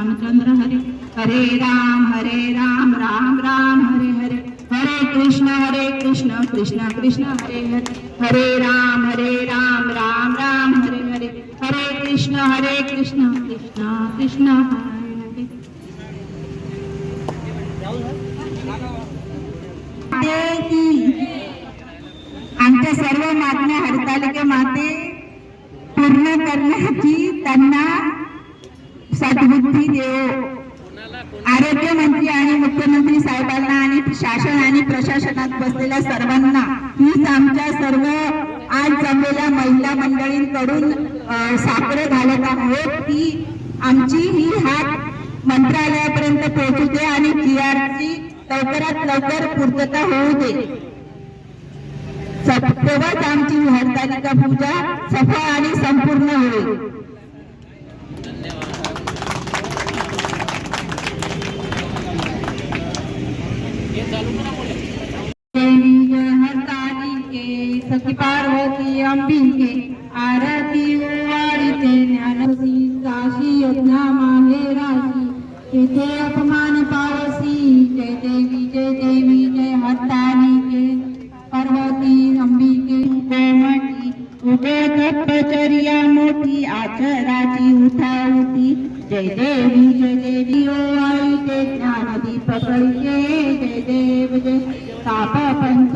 रामचंद्र हरे हरे राम हरे राम राम राम हरे हरे। हरे कृष्ण हरे कृष्ण कृष्ण कृष्ण हरे हरे। हरे राम हरे राम राम राम हरे हरे। हरे कृष्ण हरे कृष्ण कृष्ण कृष्ण हरे हरे। आमच्या सर्व मागण्या हरतालिके माते पूर्ण करण्याची त्यांना सद्बुद्धी आरोग्यमंत्री आणि मुख्यमंत्री साहेबांना आणि शासन आणि प्रशासनात बसलेल्या सर्वांना हीच आमच्या सर्व आज जमलेल्या महिला मंडळींकडून अ, घालत आहोत. की आमची ही हात मंत्रालयापर्यंत पोहोचू दे आणि जी ची लवकरात लवकर पूर्तता होऊ दे. तेव्हाच आमची हरतालिका पूजा सफळ आणि संपूर्ण होईल देवी जय हरतालिके सखी पार्वती अंबिके आरती ओवाळीते ज्ञानसी काशी यज्ञा माहेराशी तेथे अपमान पावसी जय देवी जय देवी जय हरतालिके पार्वती अंबिके. कोमटी उभे गप्पचर्या मोठी आचराची उठावती जय देवी जय देवी ओवाळीते ज्ञानदीप कळके जय देव जय. ताप पंच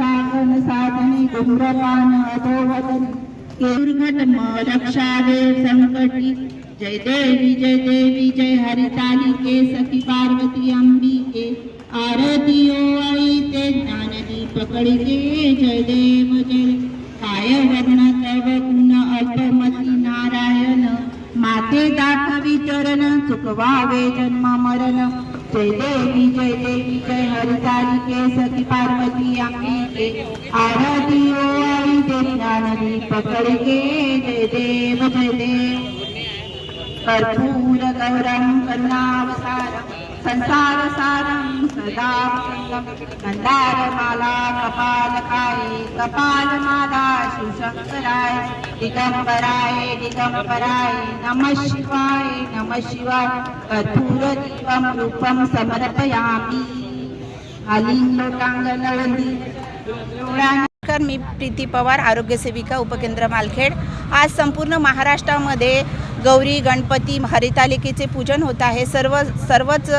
साधनी डुंगरपान अधोवदनी रक्षावे संकटी। जय देवी जय देवी जय हरिताली के सखी पार्वती अंबिके। आरती ओ आई ते ज्ञान ज्ञानदीप के जय देव जय। काय वर्ण तव गुण अल्पमती नारायण। माते दाखवी चरण चुकवावे जन्म मरण। जय देवी जय देवी जय हरितालिके सती पार्वती अंबिके आरती ओ ओवाळी ते पकड़ के जय देव जय देव. कर्पूर गौरम करुणावसारं संसार सारम सदा नंदार माला कपाल काई कपाल माला दिगंबराय दिगंबराय नमः शिवाय नमः शिवाय. कर्पूर रूपं समर्पयामि. नमस्कार मी प्रीती पवार आरोग्यसेविका उपकेंद्र मालखेड. आज संपूर्ण महाराष्ट्रामध्ये गौरी गणपती हरितालिकेचे पूजन होत आहे. सर्व सर्वच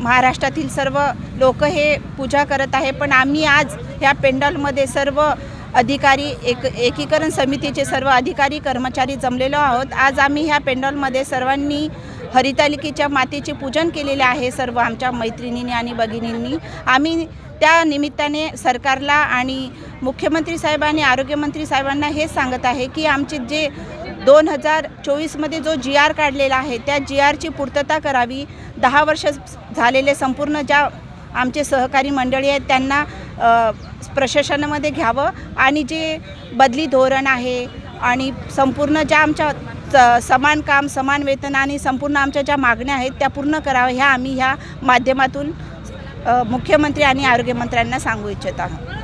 महाराष्ट्रातील सर्व लोक हे पूजा करत आहे. पण आम्ही आज ह्या पेंडॉलमध्ये सर्व अधिकारी एक एकीकरण समितीचे सर्व अधिकारी कर्मचारी जमलेलो आहोत. आज आम्ही ह्या पेंडॉलमध्ये सर्वांनी हरितालिकेच्या मातेचे पूजन केलेले आहे. सर्व आमच्या मैत्रिणींनी आणि भगिनींनी. आम्ही त्या निमित्ताने सरकारला आणि मुख्यमंत्री साहेबांनी आरोग्यमंत्री साहेबांना हे सांगत आहे की आमचे जे दोन हजार चोवीसमध्ये जो जी आर काढलेला आहे त्या जी आरची पूर्तता करावी. दहा वर्ष झालेले संपूर्ण ज्या आमचे सहकारी मंडळी आहेत त्यांना प्रशासनामध्ये घ्यावं आणि जे बदली धोरण आहे आणि संपूर्ण ज्या आमच्या स- समान काम समान वेतन आणि संपूर्ण आमच्या ज्या मागण्या आहेत त्या पूर्ण कराव्या ह्या आम्ही ह्या माध्यमातून मुख्यमंत्री आणि आरोग्यमंत्र्यांना सांगू इच्छित आहोत.